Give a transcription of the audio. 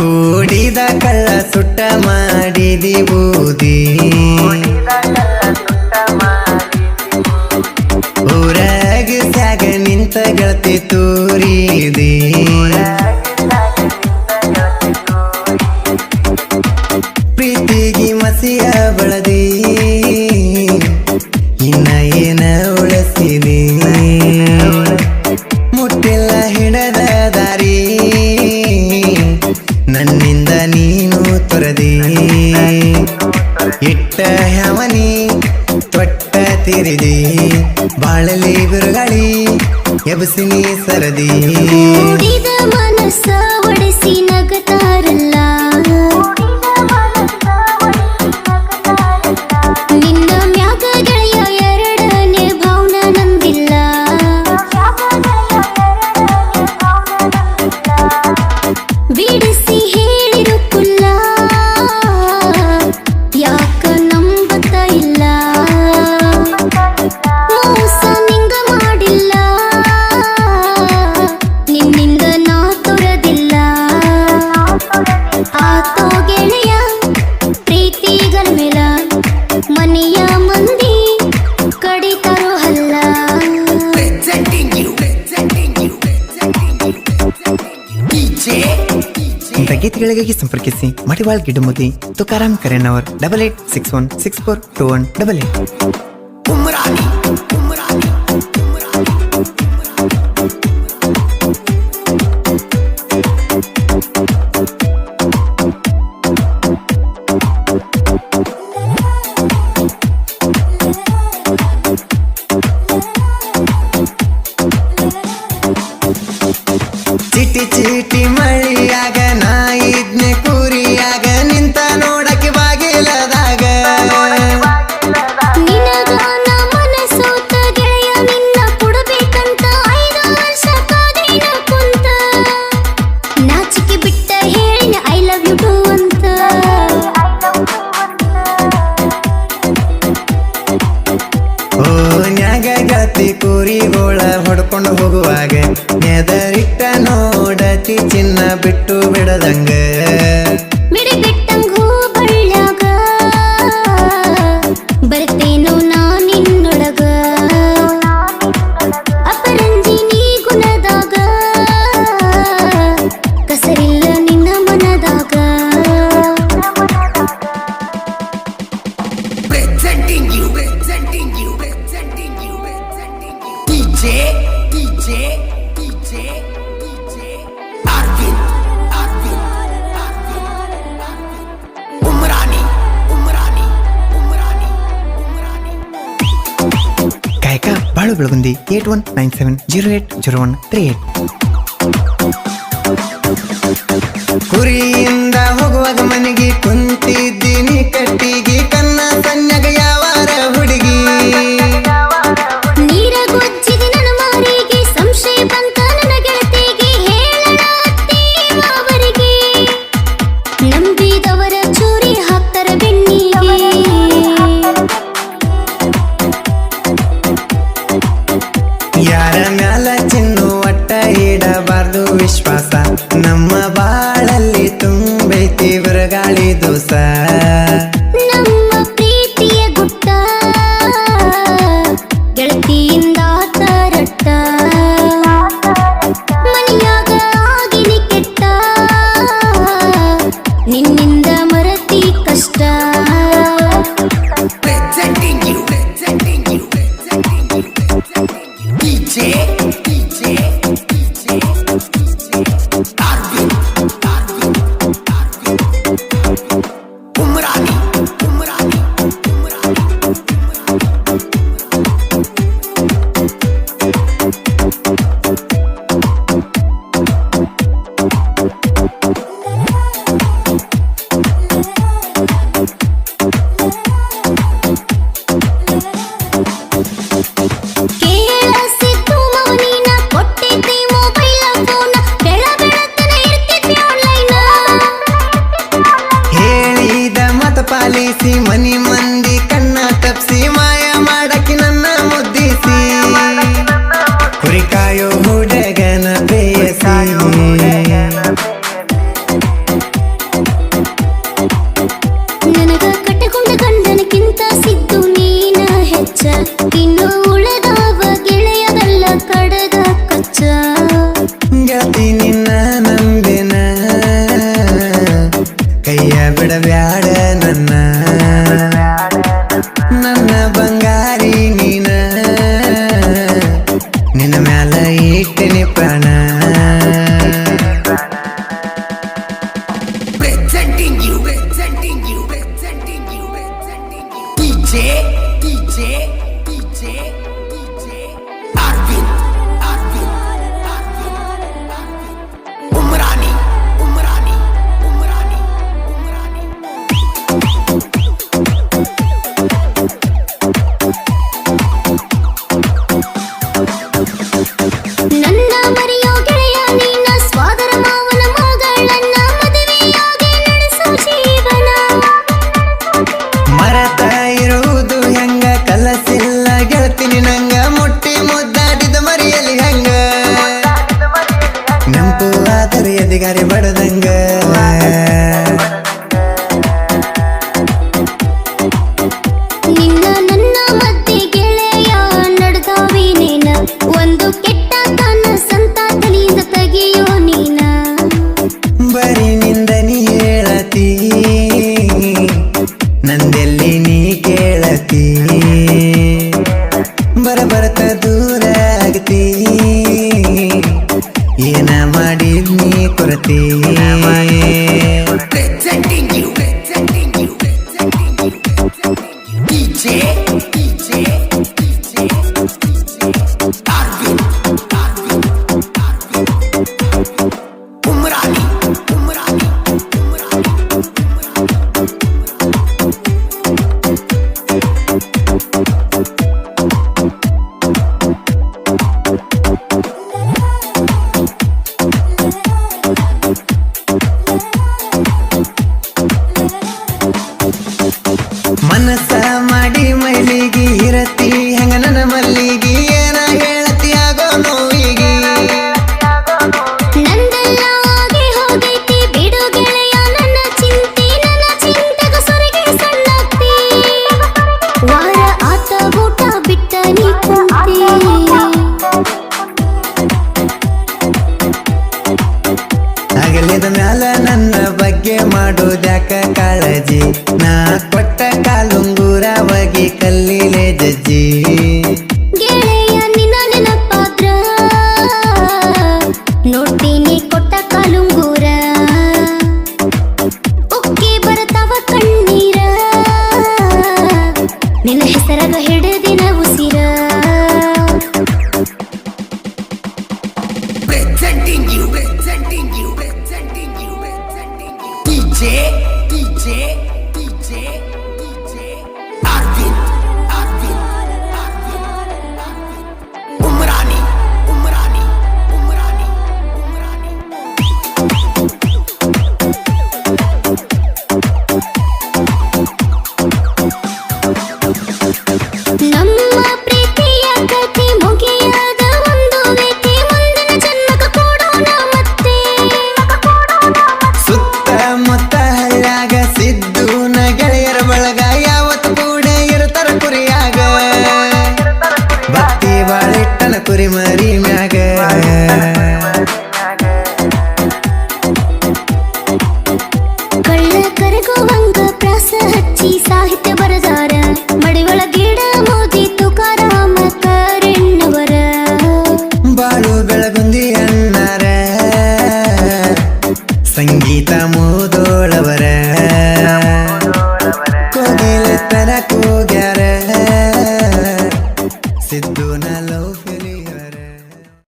ಕೂಡಿದ ಕಲ್ಲ ಸುಟ್ಟ ಮಾಡಿದಿ ಬೂದಿ. दी ಸಂಗೀತಗಳಿಗಾಗಿ ಸಂಪರ್ಕಿಸಿ ಮಡಿವಾಳ್ ಗಿಡಮುದಿ ತುಕಾರಾಮ್ ಕರೆನ್ hour double eight six one six four two one double eight. ಬೆಟ್ಟಂಗ ಬೆಟ್ಟಂಗೂ ಬಳ್ಳಾಗ ಬರ್ತೇನೋ ನಾ ನಿನ್ನೊಳಗ ಅಪರಂಜಿ ನೀ ಗುಣದಾಗ ಕಸರಿಲ್ಲ ನಿನ್ನ ಮನದಾಗ Presenting you, presenting you, presenting you, presenting you. DJ, DJ, DJ. Call Belagundi eight one nine seven zero eight zero one three eight. ಕುರಿಯಿಂದ ಹೋಗುವಾಗ ಮನೆಗೆ ಕುಂತಿದ್ದೀನಿ ಕಟ್ಟಿಗೆ. ಎಬಡ ಬ್ಯಾಡ ನನ್ನ ನನ್ನ ಬಂಗಾರಿ ನೀನ ನಿನ್ನ ಮ್ಯಾಲ ಇಟ್ಟಿನಿ ಪ್ರಾಣ Presenting you, presenting you, presenting you, presenting you, DJ. ಗಾಡಿ ಬಡದಂಗ ಮಾಡಿದ ಮ್ಯಾಲ ನನ್ನ ಬಗ್ಗೆ ಮಾಡೋದ್ಯಾಕ ಕಾಳಜಿ? ನಾ ಕೊಟ್ಟ ಕಾಲುಂಗೂರ ಬಗೆ ಕಲ್ಲಿಲೆ ಜಜ್ಜಿ. ನೋಡ್ತೀನಿ DJ, DJ, DJ.